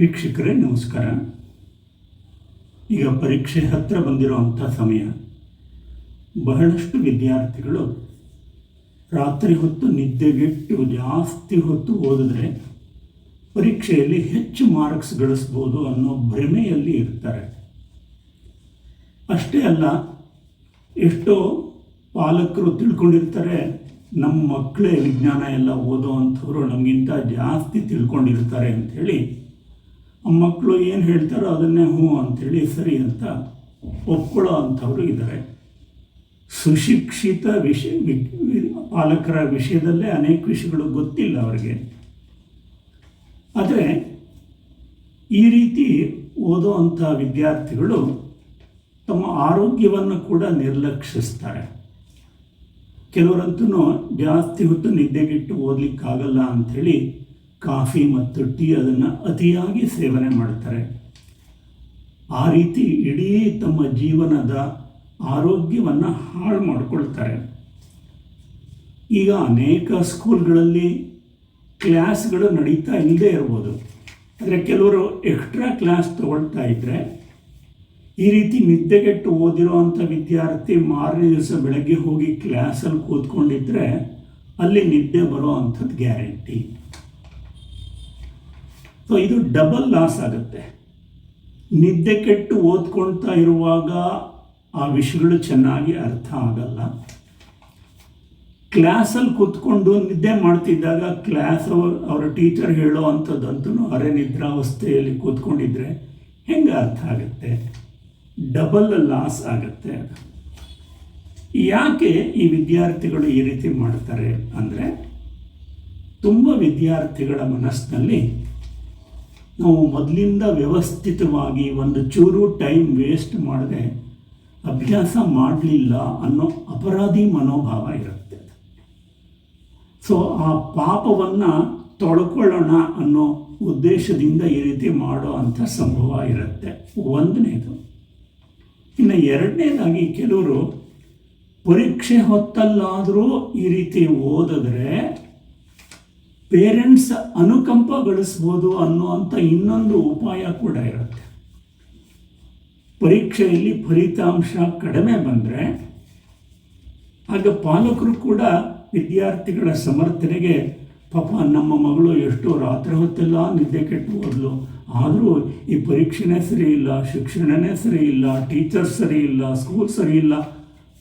ವೀಕ್ಷಕರೇ, ನಮಸ್ಕಾರ. ಈಗ ಪರೀಕ್ಷೆ ಹತ್ತಿರ ಬಂದಿರುವಂಥ ಸಮಯ. ಬಹಳಷ್ಟು ವಿದ್ಯಾರ್ಥಿಗಳು ರಾತ್ರಿ ಹೊತ್ತು ನಿದ್ದೆಗೆಟ್ಟು ಜಾಸ್ತಿ ಹೊತ್ತು ಓದಿದ್ರೆ ಪರೀಕ್ಷೆಯಲ್ಲಿ ಹೆಚ್ಚು ಮಾರ್ಕ್ಸ್ ಗಳಿಸ್ಬೋದು ಅನ್ನೋ ಭ್ರಮೆಯಲ್ಲಿ ಇರ್ತಾರೆ. ಅಷ್ಟೇ ಅಲ್ಲ, ಎಷ್ಟೋ ಪಾಲಕರು ತಿಳ್ಕೊಂಡಿರ್ತಾರೆ, ನಮ್ಮ ಮಕ್ಕಳೇ ವಿಜ್ಞಾನ ಎಲ್ಲ ಓದೋ ಅಂಥವ್ರು ನಮಗಿಂತ ಜಾಸ್ತಿ ತಿಳ್ಕೊಂಡಿರ್ತಾರೆ ಅಂಥೇಳಿ ಮಕ್ಕಳು ಏನು ಹೇಳ್ತಾರೋ ಅದನ್ನೇ ಹ್ಞೂ ಅಂಥೇಳಿ ಸರಿ ಅಂತ ಒಪ್ಕೊಳ್ಳೋ ಅಂಥವರು ಇದ್ದಾರೆ ಸುಶಿಕ್ಷಿತ ವಿಷಯ ಪಾಲಕರ ವಿಷಯದಲ್ಲೇ ಅನೇಕ ವಿಷಯಗಳು ಗೊತ್ತಿಲ್ಲ ಅವರಿಗೆ. ಆದರೆ ಈ ರೀತಿ ಓದೋ ಅಂಥ ವಿದ್ಯಾರ್ಥಿಗಳು ತಮ್ಮ ಆರೋಗ್ಯವನ್ನು ಕೂಡ ನಿರ್ಲಕ್ಷಿಸ್ತಾರೆ. ಕೆಲವರಂತೂ ಜಾಸ್ತಿ ಹೊತ್ತು ನಿದ್ದೆಗಿಟ್ಟು ಓದಲಿಕ್ಕಾಗಲ್ಲ ಅಂಥೇಳಿ ಕಾಫಿ ಮತ್ತು ಟೀ ಅದನ್ನು ಅತಿಯಾಗಿ ಸೇವನೆ ಮಾಡ್ತಾರೆ. ಆ ರೀತಿ ಇಡೀ ತಮ್ಮ ಜೀವನದ ಆರೋಗ್ಯವನ್ನು ಹಾಳು ಮಾಡಿಕೊಳ್ತಾರೆ. ಈಗ ಅನೇಕ ಸ್ಕೂಲ್ಗಳಲ್ಲಿ ಕ್ಲಾಸ್ಗಳು ನಡೀತಾ ಇಲ್ಲದೆ ಇರ್ಬೋದು. ಆದರೆ ಕೆಲವರು ಎಕ್ಸ್ಟ್ರಾ ಕ್ಲಾಸ್ ತಗೊಳ್ತಾ ಇದ್ದರೆ ಈ ರೀತಿ ನಿದ್ದೆಗೆಟ್ಟು ಓದಿರೋ ಅಂಥ ವಿದ್ಯಾರ್ಥಿ ಮಾರನೇ ದಿವಸ ಬೆಳಗ್ಗೆ ಹೋಗಿ ಕ್ಲಾಸಲ್ಲಿ ಕೂತ್ಕೊಂಡಿದ್ರೆ ಅಲ್ಲಿ ನಿದ್ದೆ ಬರೋ ಅಂಥದ್ದು ಗ್ಯಾರಂಟಿ. ಸೊ ಇದು ಡಬಲ್ ಲಾಸ್ ಆಗುತ್ತೆ. ನಿದ್ದೆ ಕೆಟ್ಟು ಓದ್ಕೊಳ್ತಾ ಇರುವಾಗ ಆ ವಿಷಯಗಳು ಚೆನ್ನಾಗಿ ಅರ್ಥ ಆಗಲ್ಲ. ಕ್ಲಾಸಲ್ಲಿ ಕೂತ್ಕೊಂಡು ನಿದ್ದೆ ಮಾಡ್ತಿದ್ದಾಗ ಕ್ಲಾಸ್ ಅವ್ರ, ಅವರ ಟೀಚರ್ ಹೇಳೋ ಅಂಥದ್ದಂತೂ ಅರೆ ನಿದ್ರಾವಸ್ಥೆಯಲ್ಲಿ ಕೂತ್ಕೊಂಡಿದ್ರೆ ಹೆಂಗೆ ಅರ್ಥ ಆಗುತ್ತೆ? ಡಬಲ್ ಲಾಸ್ ಆಗುತ್ತೆ. ಯಾಕೆ ಈ ವಿದ್ಯಾರ್ಥಿಗಳು ಈ ರೀತಿ ಮಾಡ್ತಾರೆ ಅಂದರೆ ತುಂಬ ವಿದ್ಯಾರ್ಥಿಗಳ ಮನಸ್ಸಿನಲ್ಲಿ ನಾವು ಮೊದಲಿಂದ ವ್ಯವಸ್ಥಿತವಾಗಿ ಒಂದು ಚೂರು ಟೈಮ್ ವೇಸ್ಟ್ ಮಾಡದೆ ಅಭ್ಯಾಸ ಮಾಡಲಿಲ್ಲ ಅನ್ನೋ ಅಪರಾಧಿ ಮನೋಭಾವ ಇರುತ್ತೆ ಸೊ ಆ ಪಾಪವನ್ನು ತೊಳ್ಕೊಳ್ಳೋಣ ಅನ್ನೋ ಉದ್ದೇಶದಿಂದ ಈ ರೀತಿ ಮಾಡೋ ಅಂಥ ಸಂಭವ ಇರುತ್ತೆ. ಒಂದನೇದು. ಇನ್ನು ಎರಡನೇದಾಗಿ ಕೆಲವರು ಪರೀಕ್ಷೆ ಹೊತ್ತಲ್ಲಾದರೂ ಈ ರೀತಿ ಓದಿದ್ರೆ ಪೇರೆಂಟ್ಸ್ ಅನುಕಂಪ ಗಳಿಸ್ಬೋದು ಅನ್ನುವಂಥ ಇನ್ನೊಂದು ಉಪಾಯ ಕೂಡ ಇರುತ್ತೆ. ಪರೀಕ್ಷೆಯಲ್ಲಿ ಫಲಿತಾಂಶ ಕಡಿಮೆ ಬಂದರೆ, ಆಗ ಪಾಲಕರು ಕೂಡ ವಿದ್ಯಾರ್ಥಿಗಳ ಸಮರ್ಥನೆಗೆ, ಪಾಪ ನಮ್ಮ ಮಗಳು ಎಷ್ಟೋ ರಾತ್ರಿ ಹೊತ್ತೆಲ್ಲ ನಿದ್ದೆ ಕೆಟ್ಟು ಹೋದ್ಲು. ಆದರೂ ಈ ಪರೀಕ್ಷೆನೇ ಸರಿ ಇಲ್ಲ, ಶಿಕ್ಷಣನೇ ಸರಿ ಇಲ್ಲ ಟೀಚರ್ಸ್ ಸರಿ ಇಲ್ಲ, ಸ್ಕೂಲ್ ಸರಿ ಇಲ್ಲ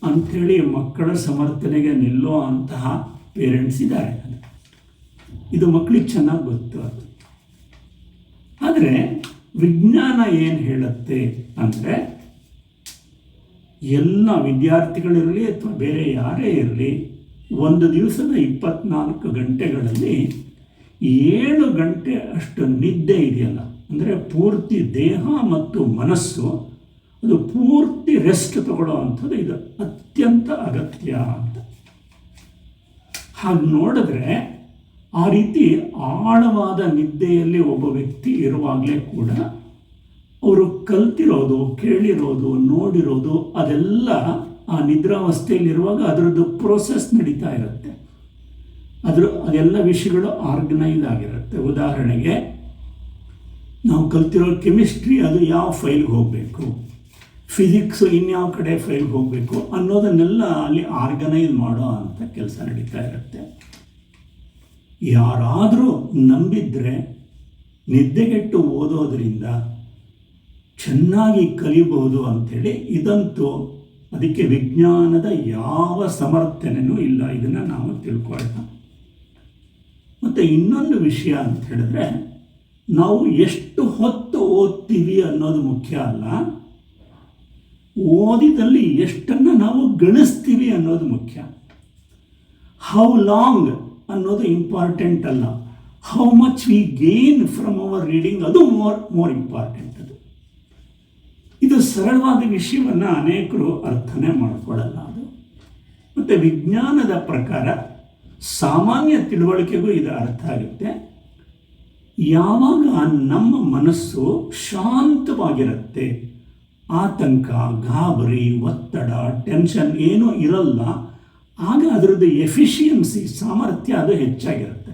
ಅಂಥೇಳಿ ಮಕ್ಕಳ ಸಮರ್ಥನೆಗೆ ನಿಲ್ಲೋ ಅಂತಹ ಪೇರೆಂಟ್ಸ್ ಇದ್ದಾರೆ. ಇದು ಮಕ್ಕಳಿಗೆ ಚೆನ್ನಾಗಿ ಗೊತ್ತು ಆದರೆ ವಿಜ್ಞಾನ ಏನು ಹೇಳುತ್ತೆ ಅಂದರೆ ಎಲ್ಲ ವಿದ್ಯಾರ್ಥಿಗಳಿರಲಿ ಅಥವಾ ಬೇರೆ ಯಾರೇ ಇರಲಿ, ಒಂದು ದಿವಸದ ಇಪ್ಪತ್ನಾಲ್ಕು ಗಂಟೆಗಳಲ್ಲಿ ಏಳು ಗಂಟೆ ಅಷ್ಟು ನಿದ್ದೆ ಇದೆಯಲ್ಲ. ಅಂದರೆ ಪೂರ್ತಿ ದೇಹ ಮತ್ತು ಮನಸ್ಸು, ಅದು ಪೂರ್ತಿ ರೆಸ್ಟ್ ತಗೊಳ್ಳೋ ಅಂಥದ್ದು ಇದು. ಅತ್ಯಂತ ಅಗತ್ಯ ಅಂತ. ಹಾಗೆ ನೋಡಿದ್ರೆ ಆ ರೀತಿ ಆಳವಾದ ನಿದ್ದೆಯಲ್ಲಿ ಒಬ್ಬ ವ್ಯಕ್ತಿ ಇರುವಾಗಲೇ ಕೂಡ ಅವರು ಕಲ್ತಿರೋದು, ಕೇಳಿರೋದು, ನೋಡಿರೋದು, ಅದೆಲ್ಲ ಆ ನಿದ್ರಾವಸ್ಥೆಯಲ್ಲಿರುವಾಗ ಅದರದ್ದು ಪ್ರೋಸೆಸ್ ನಡೀತಾ ಇರುತ್ತೆ. ಅದರ, ಅದೆಲ್ಲ ವಿಷಯಗಳು ಆರ್ಗನೈಸ್ ಆಗಿರುತ್ತೆ. ಉದಾಹರಣೆಗೆ, ನಾವು ಕಲ್ತಿರೋ ಕೆಮಿಸ್ಟ್ರಿ ಅದು ಯಾವ ಫೈಲ್ಗೆ ಹೋಗಬೇಕು? ಫಿಸಿಕ್ಸು ಇನ್ಯಾವ ಕಡೆ ಫೈಲ್ಗೆ ಹೋಗಬೇಕು ಅನ್ನೋದನ್ನೆಲ್ಲ ಅಲ್ಲಿ ಆರ್ಗನೈಸ್ ಮಾಡೋ ಅಂಥ ಕೆಲಸ ನಡೀತಾ ಇರುತ್ತೆ. ಯಾರಾದರೂ ನಂಬಿದ್ರೆ ನಿದ್ದೆಗೆಟ್ಟು ಓದೋದರಿಂದ ಚೆನ್ನಾಗಿ ಕಲಿಬಹುದು ಅಂಥೇಳಿ ಇದಂತೂ ಅದಕ್ಕೆ ವಿಜ್ಞಾನದ ಯಾವ ಸಮರ್ಥನೆಯೂ ಇಲ್ಲ. ಇದನ್ನು ನಾವು ತಿಳ್ಕೊಳ್ಳೋಣ ಮತ್ತು ಇನ್ನೊಂದು ವಿಷಯ ಅಂತ ಹೇಳಿದ್ರೆ, ನಾವು ಎಷ್ಟು ಹೊತ್ತು ಓದ್ತೀವಿ ಅನ್ನೋದು ಮುಖ್ಯ ಅಲ್ಲ. ಓದಿದಲ್ಲಿ ಎಷ್ಟನ್ನು ನಾವು ಗಳಿಸ್ತೀವಿ ಅನ್ನೋದು ಮುಖ್ಯ. ಹೌ ಲಾಂಗ್ ಅನ್ನೋದು ಇಂಪಾರ್ಟೆಂಟ್ ಅಲ್ಲ. How much we gain from our reading ಅದು ಮೋರ್ ಮೋರ್ ಇಂಪಾರ್ಟೆಂಟ್ ಅದು. ಇದು ಸರಳವಾದ ವಿಷಯವನ್ನು ಅನೇಕರು ಅರ್ಥನೇ ಮಾಡಿಕೊಳ್ಳಲ್ಲ ಅದು. ಮತ್ತು ವಿಜ್ಞಾನದ ಪ್ರಕಾರ ಸಾಮಾನ್ಯ ತಿಳುವಳಿಕೆಗೂ ಇದು ಅರ್ಥ ಆಗುತ್ತೆ. ಯಾವಾಗ ನಮ್ಮ ಮನಸ್ಸು ಶಾಂತವಾಗಿರುತ್ತೆ, ಆತಂಕ, ಗಾಬರಿ, ಒತ್ತಡ ಟೆನ್ಷನ್ ಏನೂ ಇರಲ್ಲ ಆಗ ಅದರದ್ದು ಎಫಿಷಿಯನ್ಸಿ, ಸಾಮರ್ಥ್ಯ ಅದು ಹೆಚ್ಚಾಗಿರುತ್ತೆ.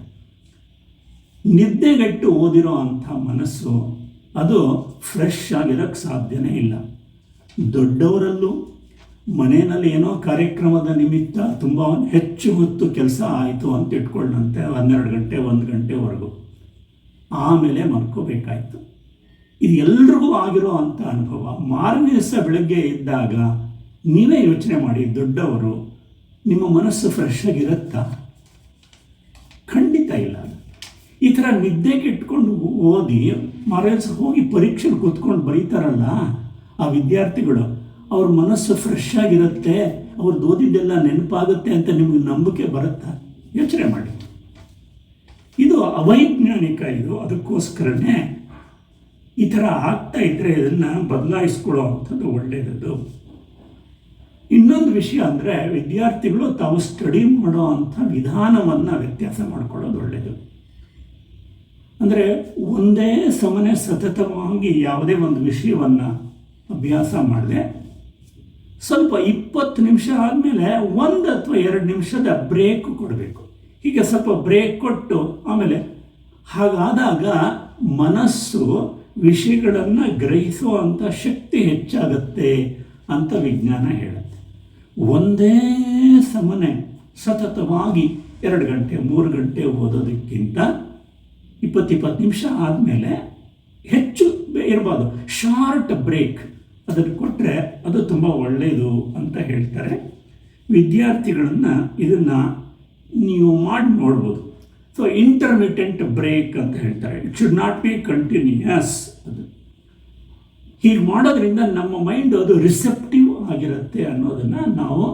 ನಿದ್ದೆಗೆಟ್ಟು ಓದಿರೋ ಅಂಥ ಮನಸ್ಸು ಅದು ಫ್ರೆಶ್ ಆಗಿರೋಕ್ಕೆ ಸಾಧ್ಯನೇ ಇಲ್ಲ. ದೊಡ್ಡವರಲ್ಲೂ ಮನೆಯಲ್ಲಿ ಏನೋ ಕಾರ್ಯಕ್ರಮದ ನಿಮಿತ್ತ ತುಂಬ ಹೆಚ್ಚು ಹೊತ್ತು ಕೆಲಸ ಆಯಿತು ಅಂತ ಇಟ್ಕೊಳ್ಳಂತೆ ಹನ್ನೆರಡು ಗಂಟೆ, ಒಂದು ಗಂಟೆವರೆಗೂ. ಆಮೇಲೆ ಮಲ್ಕೋಬೇಕಾಯ್ತು. ಇದು ಎಲ್ರಿಗೂ ಆಗಿರೋ ಅಂಥ ಅನುಭವ. ಮಾರನೇ ದಿವಸ ಬೆಳಗ್ಗೆ ಇದ್ದಾಗ ನೀವೇ ಯೋಚನೆ ಮಾಡಿ, ದೊಡ್ಡವರು ನಿಮ್ಮ ಮನಸ್ಸು ಫ್ರೆಶ್ ಆಗಿರುತ್ತಾ ಖಂಡಿತ ಇಲ್ಲ. ಈ ಥರ ನಿದ್ದೆಗೆ ಇಟ್ಕೊಂಡು ಓದಿ ಮರೆಯಲ್ಸ ಹೋಗಿ ಪರೀಕ್ಷೆಗೆ ಕೂತ್ಕೊಂಡು ಬರೀತಾರಲ್ಲ, ಆ ವಿದ್ಯಾರ್ಥಿಗಳು, ಅವ್ರ ಮನಸ್ಸು ಫ್ರೆಶ್ ಆಗಿರುತ್ತೆ ಅವ್ರದ್ದು ಓದಿದ್ದೆಲ್ಲ ನೆನಪಾಗುತ್ತೆ ಅಂತ ನಿಮಗೆ ನಂಬಿಕೆ ಬರುತ್ತಾ? ಯೋಚನೆ ಮಾಡಿ. ಇದು ಅವೈಜ್ಞಾನಿಕ, ಇದು ಅದಕ್ಕೋಸ್ಕರನೇ ಈ ಥರ ಆಗ್ತಾ ಇದ್ದರೆ ಇದನ್ನು ಬದಲಾಯಿಸ್ಕೊಳ್ಳೋ ಅಂಥದ್ದು ಒಳ್ಳೆಯದು ಇನ್ನೊಂದು ವಿಷಯ ಅಂದರೆ ವಿದ್ಯಾರ್ಥಿಗಳು ತಾವು ಸ್ಟಡಿ ಮಾಡೋ ಅಂಥ ವಿಧಾನವನ್ನು ವ್ಯತ್ಯಾಸ ಮಾಡ್ಕೊಳ್ಳೋದು ಒಳ್ಳೆಯದು ಅಂದರೆ ಒಂದೇ ಸಮನೆ ಸತತವಾಗಿ ಯಾವುದೇ ಒಂದು ವಿಷಯವನ್ನು ಅಭ್ಯಾಸ ಮಾಡಿದೆ, ಸ್ವಲ್ಪ ಇಪ್ಪತ್ತು ನಿಮಿಷ ಆದಮೇಲೆ ಒಂದು ಅಥವಾ ಎರಡು ನಿಮಿಷದ ಬ್ರೇಕ್ ಕೊಡಬೇಕು. ಹೀಗೆ ಸ್ವಲ್ಪ ಬ್ರೇಕ್ ಕೊಟ್ಟು ಆಮೇಲೆ ಹಾಗಾದಾಗ ಮನಸ್ಸು ವಿಷಯಗಳನ್ನು ಗ್ರಹಿಸುವಂಥ ಶಕ್ತಿ ಹೆಚ್ಚಾಗತ್ತೆ ಅಂತ ವಿಜ್ಞಾನ ಹೇಳುತ್ತೆ. ಒಂದೇ ಸಮನೆ ಸತತವಾಗಿ ಎರಡು ಗಂಟೆ, ಮೂರು ಗಂಟೆ ಓದೋದಕ್ಕಿಂತ ಇಪ್ಪತ್ತಿಪ್ಪತ್ತು ನಿಮಿಷ ಆದಮೇಲೆ ಹೆಚ್ಚು ಇರಬಾರ್ದು ಶಾರ್ಟ್ ಬ್ರೇಕ್. ಅದನ್ನು ಕೊಟ್ಟರೆ ಅದು ತುಂಬ ಒಳ್ಳೆಯದು ಅಂತ ಹೇಳ್ತಾರೆ. ವಿದ್ಯಾರ್ಥಿಗಳನ್ನು ಇದನ್ನು ನೀವು ಮಾಡಿ ನೋಡ್ಬೋದು. ಸೊ ಇಂಟರ್ಮಿಟೆಂಟ್ ಬ್ರೇಕ್ ಅಂತ ಹೇಳ್ತಾರೆ. It should not be continuous ಅದು ಹೀಗೆ ಮಾಡೋದ್ರಿಂದ ನಮ್ಮ ಮೈಂಡ್ ಅದು ರಿಸೆಪ್ಟಿವ್ ಆಗಿರುತ್ತೆ ಅನ್ನೋದನ್ನು ನಾವು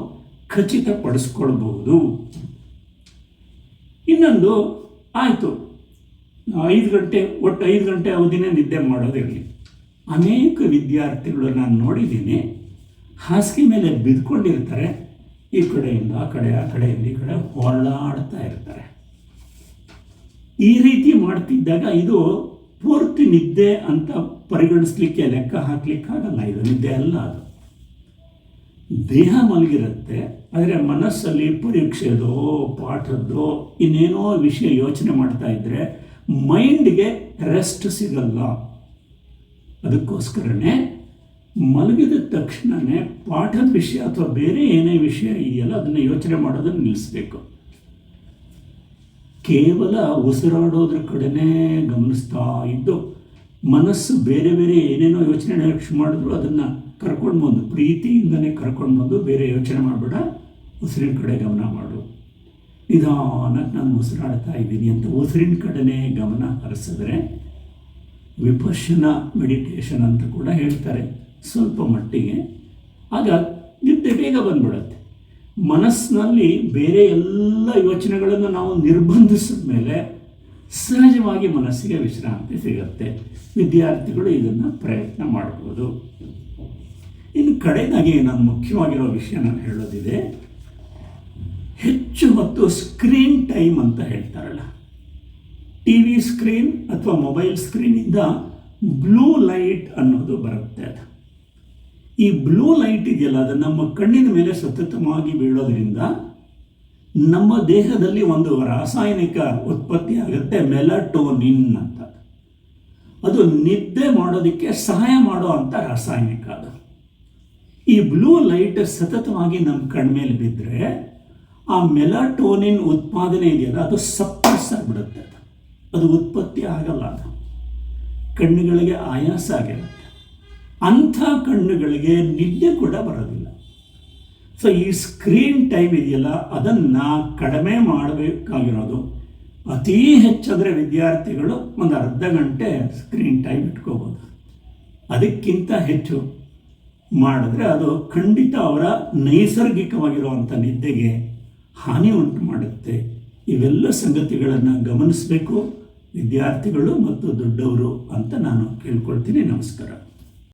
ಖಚಿತಪಡಿಸ್ಕೊಳ್ಬಹುದು. ಇನ್ನೊಂದು, ಆಯಿತು. ಐದು ಗಂಟೆ, ಒಟ್ಟು ಐದು ಗಂಟೆ ಅವಧಿನೇ ನಿದ್ದೆ ಮಾಡೋದಿರಲಿ. ಅನೇಕ ವಿದ್ಯಾರ್ಥಿಗಳು ನಾನು ನೋಡಿದ್ದೀನಿ, ಹಾಸಿಗೆ ಮೇಲೆ ಬಿದ್ಕೊಂಡಿರ್ತಾರೆ. ಈ ಕಡೆಯಿಂದ ಆ ಕಡೆ, ಆ ಕಡೆಯಿಂದ ಈ ಕಡೆ ಹೊರಳಾಡ್ತಾ ಇರ್ತಾರೆ. ಈ ರೀತಿ ಮಾಡ್ತಿದ್ದಾಗ ಇದು ಪೂರ್ತಿ ನಿದ್ದೆ ಅಂತ ಪರಿಗಣಿಸ್ಲಿಕ್ಕೆ ಲೆಕ್ಕ ಹಾಕ್ಲಿಕ್ಕಾಗಲ್ಲ, ಇದು ನಿದ್ದೆ ಅಲ್ಲ ಅದು. ದೇಹ ಮಲಗಿರುತ್ತೆ, ಆದರೆ ಮನಸ್ಸಲ್ಲಿ ಪರೀಕ್ಷೆದೋ, ಪಾಠದ್ದೋ, ಇನ್ನೇನೋ ವಿಷಯ ಯೋಚನೆ ಮಾಡ್ತಾ ಇದ್ದರೆ ಮೈಂಡ್ಗೆ ರೆಸ್ಟ್ ಸಿಗಲ್ಲ. ಅದಕ್ಕೋಸ್ಕರನೇ ಮಲಗಿದ ತಕ್ಷಣವೇ ಪಾಠದ ವಿಷಯ ಅಥವಾ ಬೇರೆ ಏನೇ ವಿಷಯ ಇದೆಯಲ್ಲ, ಅದನ್ನು ಯೋಚನೆ ಮಾಡೋದನ್ನು ನಿಲ್ಲಿಸಬೇಕು. ಕೇವಲ ಉಸಿರಾಡೋದ್ರ ಕಡೆನೇ ಗಮನಿಸ್ತಾ ಇದ್ದು ಮನಸ್ಸು ಬೇರೆ ಬೇರೆ ಏನೇನೋ ಯೋಚನೆ ಮಾಡಿದ್ರು ಅದನ್ನು ಕರ್ಕೊಂಡು ಬಂದು, ಪ್ರೀತಿಯಿಂದನೇ ಕರ್ಕೊಂಡು ಬಂದು ಬೇರೆ ಯೋಚನೆ ಮಾಡಬೇಡ, ಉಸಿರಿನ ಕಡೆ ಗಮನ ಮಾಡು. ನಿಧಾನಕ್ಕೆ ನಾನು ಉಸಿರಾಡ್ತಾ ಇದ್ದೀನಿ ಅಂತ ಉಸಿರಿನ ಕಡೆನೇ ಗಮನ ಹರಿಸಿದ್ರೆ ವಿಪರ್ಶನ ಮೆಡಿಟೇಷನ್ ಅಂತ ಕೂಡ ಹೇಳ್ತಾರೆ ಸ್ವಲ್ಪ ಮಟ್ಟಿಗೆ. ಆಗ ನಿದ್ದೆ ಬೇಗ ಬಂದ್ಬಿಡುತ್ತೆ. ಮನಸ್ಸಿನಲ್ಲಿ ಬೇರೆ ಎಲ್ಲ ಯೋಚನೆಗಳನ್ನು ನಾವು ನಿರ್ಬಂಧಿಸಿದ ಮೇಲೆ ಸಹಜವಾಗಿ ಮನಸ್ಸಿಗೆ ವಿಶ್ರಾಂತಿ ಸಿಗುತ್ತೆ. ವಿದ್ಯಾರ್ಥಿಗಳು ಇದನ್ನು ಪ್ರಯತ್ನ ಮಾಡ್ಬೋದು. ಇನ್ನು ಕಡೆಯದಾಗಿ ನಾನು ಮುಖ್ಯವಾಗಿರೋ ವಿಷಯ ನಾನು ಹೇಳೋದಿದೆ, ಹೆಚ್ಚು ಹೊತ್ತು ಸ್ಕ್ರೀನ್ ಟೈಮ್ ಅಂತ ಹೇಳ್ತಾರಲ್ಲ ಟಿ ವಿ ಸ್ಕ್ರೀನ್ ಅಥವಾ ಮೊಬೈಲ್ ಸ್ಕ್ರೀನಿಂದ ಬ್ಲೂ ಲೈಟ್ ಅನ್ನೋದು ಬರುತ್ತೆ ಅದು. ಈ ಬ್ಲೂ ಲೈಟ್ ಇದೆಯಲ್ಲ, ಅದು ನಮ್ಮ ಕಣ್ಣಿನ ಮೇಲೆ ಸತತವಾಗಿ ಬೀಳೋದ್ರಿಂದ ನಮ್ಮ ದೇಹದಲ್ಲಿ ಒಂದು ರಾಸಾಯನಿಕ ಉತ್ಪತ್ತಿ ಆಗುತ್ತೆ ಮೆಲಟೋನಿನ್ ಅಂತ. ಅದು ನಿದ್ದೆ ಮಾಡೋದಕ್ಕೆ ಸಹಾಯ ಮಾಡೋ ಅಂತ ರಾಸಾಯನಿಕ ಅದು. ಈ ಬ್ಲೂ ಲೈಟ್ ಸತತವಾಗಿ ನಮ್ಮ ಕಣ್ಮೇಲೆ ಬಿದ್ದರೆ ಆ ಮೆಲಾಟೋನಿನ್ ಉತ್ಪಾದನೆ ಇದೆಯಲ್ಲ, ಅದು ಸಪ್ರೆಸ್ ಆಗಿಬಿಡುತ್ತೆ ಅದು. ಅದು ಉತ್ಪತ್ತಿ ಆಗಲ್ಲ ಅದು. ಕಣ್ಣುಗಳಿಗೆ ಆಯಾಸ ಆಗಿರುತ್ತೆ. ಅಂಥ ಕಣ್ಣುಗಳಿಗೆ ನಿದ್ದೆ ಕೂಡ ಬರೋದಿಲ್ಲ. ಸೊ ಈ ಸ್ಕ್ರೀನ್ ಟೈಮ್ ಇದೆಯಲ್ಲ, ಅದನ್ನು ಕಡಿಮೆ ಮಾಡಬೇಕಾಗಿರೋದು ಅತೀ ಹೆಚ್ಚಾದರೆ ವಿದ್ಯಾರ್ಥಿಗಳು ಒಂದು ಅರ್ಧ ಗಂಟೆ ಸ್ಕ್ರೀನ್ ಟೈಮ್ ಇಟ್ಕೋಬೋದು. ಅದಕ್ಕಿಂತ ಹೆಚ್ಚು ಮಾಡಿದ್ರೆ ಅದು ಖಂಡಿತ ಅವರ ನೈಸರ್ಗಿಕವಾಗಿರುವಂಥ ನಿದ್ದೆಗೆ ಹಾನಿ ಉಂಟು ಮಾಡುತ್ತೆ. ಇವೆಲ್ಲ ಸಂಗತಿಗಳನ್ನು ಗಮನಿಸಬೇಕು. ವಿದ್ಯಾರ್ಥಿಗಳು ಮತ್ತು ದೊಡ್ಡವರು ಅಂತ ನಾನು ಕೇಳ್ಕೊಳ್ತೀನಿ. ನಮಸ್ಕಾರ.